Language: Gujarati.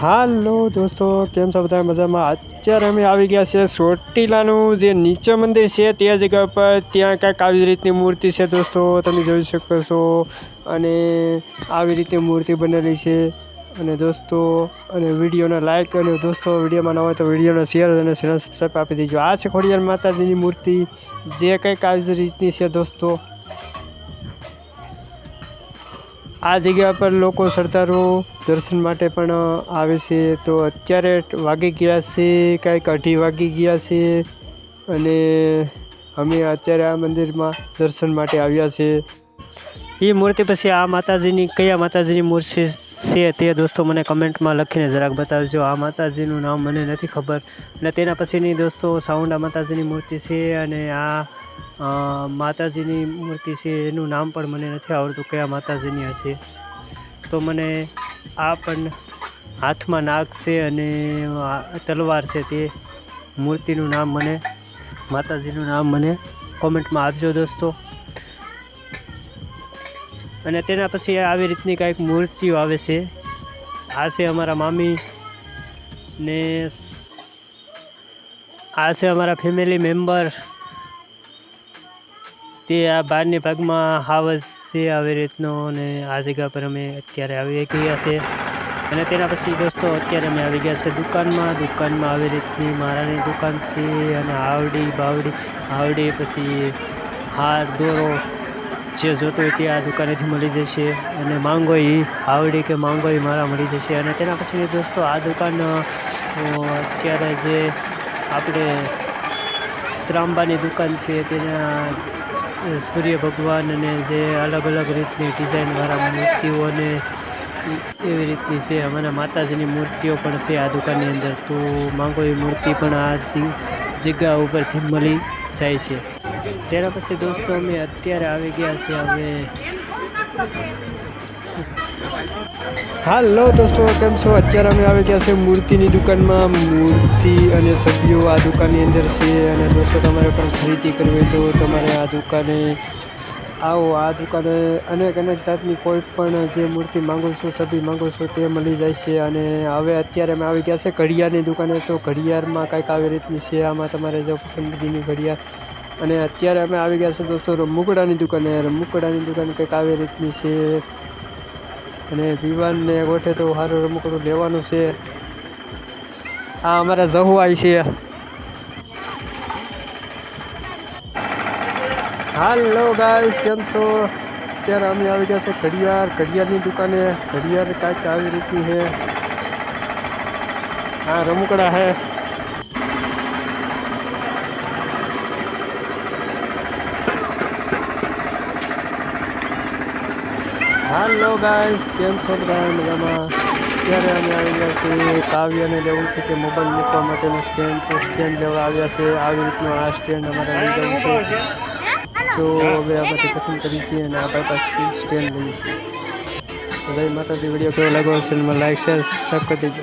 હાલો દોસ્તો, કેમ છો બધા? મજામાં? અત્યારે અમે આવી ગયા છે ચોટીલાનું જે નીચે મંદિર છે તે જગ્યા પર. ત્યાં કાંઈક આવી રીતની મૂર્તિ છે દોસ્તો, તમે જોઈ શકો છો. અને આવી રીતે મૂર્તિ બનેલી છે. અને દોસ્તો, અને વિડીયોને લાઇક અને દોસ્તો, વિડીયોમાં ન હોય તો વિડીયોને શેર અને સબસ્ક્રાઈબ આપી દેજો. આ છે ખોડિયાર માતાજીની મૂર્તિ. જે કંઈક આવી રીતની છે દોસ્તો. આ જગ્યા પર લોકો શ્રદ્ધાળુઓ દર્શન માટે પણ આવે છે. તો અત્યારે વાગી ગયા છે, કાંઈક અઢી વાગી ગયા છે અને અમે અત્યારે આ મંદિરમાં દર્શન માટે આવ્યા છે. એ મૂર્તિ પછી આ માતાજીની, કયા માતાજીની મૂર્તિ છે તે દોસ્તો મને કમેન્ટમાં લખીને જરાક બતાવજો. આ માતાજીનું નામ મને નથી ખબર અને તેના પછીની દોસ્તો સાઉન્ડા માતાજીની મૂર્તિ છે અને આ માતાજીની મૂર્તિ છે એનું નામ પણ મને નથી આવડતું કયા માતાજીની હશે તો મને આ પણ હાથમાં નાગ છે અને તલવાર છે તે મૂર્તિનું નામ મને, માતાજીનું નામ મને કોમેન્ટમાં આપજો દોસ્તો. અને તેના પછી આવી રીતની કાંઈક મૂર્તિઓ આવે છે. આ છે અમારા મામી ને આ છે અમારા ફેમિલી મેમ્બર તે આ બહારની ભાગમાં હાવસ છે આવી રીતનો અને આ જગ્યા પર અમે અત્યારે આવી ગયા છે. અને તેના પછી દોસ્તો અત્યારે અમે આવી ગયા છે દુકાનમાં. દુકાનમાં આવી રીતની મારાની દુકાન છે અને આવડી બાવડી આવડી પછી હાર, દોરો જે જોતો હોય તે આ દુકાનેથી મળી જશે અને માંગો એ આવડી કે માંગો એ મારા મળી જશે. અને તેના પછી દોસ્તો, આ દુકાન અત્યારે જે આપણે ત્રાંબાની દુકાન છે, તેના સૂર્ય ભગવાન અને જે અલગ અલગ રીતની ડિઝાઇનવાળા મૂર્તિઓને એવી રીતની છે, અમારા માતાજીની મૂર્તિઓ પણ છે આ દુકાનની અંદર. તો માંગો એ મૂર્તિ પણ આ જગ્યા ઉપરથી મળી જાય છે. તેના પછી દોસ્તો અમે અત્યારે આવી ગયા છે અમે હાલો દોસ્તો, કેમ છો? અત્યારે અમે આવી ગયા છે મૂર્તિની દુકાનમાં. મૂર્તિ અને સભ્યો આ દુકાનની અંદર છે અને દોસ્તો, તમારે પણ ખરીદી કરવી હોય તો તમારે આ દુકાને આવો, આ દુકાને અનેક અનેક જાતની કોઈ પણ જે મૂર્તિ માગો છો સભી માગો છો તે મળી જાય છે. અને હવે અત્યારે અમે આવી ગયા છે ઘડિયાળની દુકાને. તો ઘડિયાળમાં કાંઈક આવી રીતની છે. આમાં તમારે જો પસંદગીની ઘડિયાળ અને અત્યારે અમે આવી ગયા છે દોસ્તો રમુકડાની દુકાને. રમુકડાની દુકાન કંઈક આવી રીતની છે. અને વિવાનને ગોઠે તો સારું રમકડું લેવાનું છે. આ અમારા જહુઆઈ છે. હાલો ગાઈસ, કેમ છો? અત્યારે અમે આવી ગયા છે ઘડિયાળ, ઘડિયાળની દુકાને. ઘડિયાળ કાંઈક આવી રીતની છે. હા રમકડા છે. હાલો ગાઈસ, કેમ છો બધા? મજામાં? અત્યારે અમે આવી ગયા છીએ કાવ્યને લેવું છે કે મોબાઈલ મૂકવા માટેનું સ્ટેન્ડ. તો સ્ટેન્ડ લેવા આવ્યા છે. આવી રીતનું આ સ્ટેન્ડ અમારે લઈ ગયું છે. તો હવે આમાંથી પસંદ કરીએ છીએ અને આપણા પાસેથી સ્ટેન્ડ લઈએ છીએ. તો જય માતાજી, વીડિયો કેવો લાગ્યો છે લાઈક શેર સબસ્ક્રાઈબ કરી દેજો.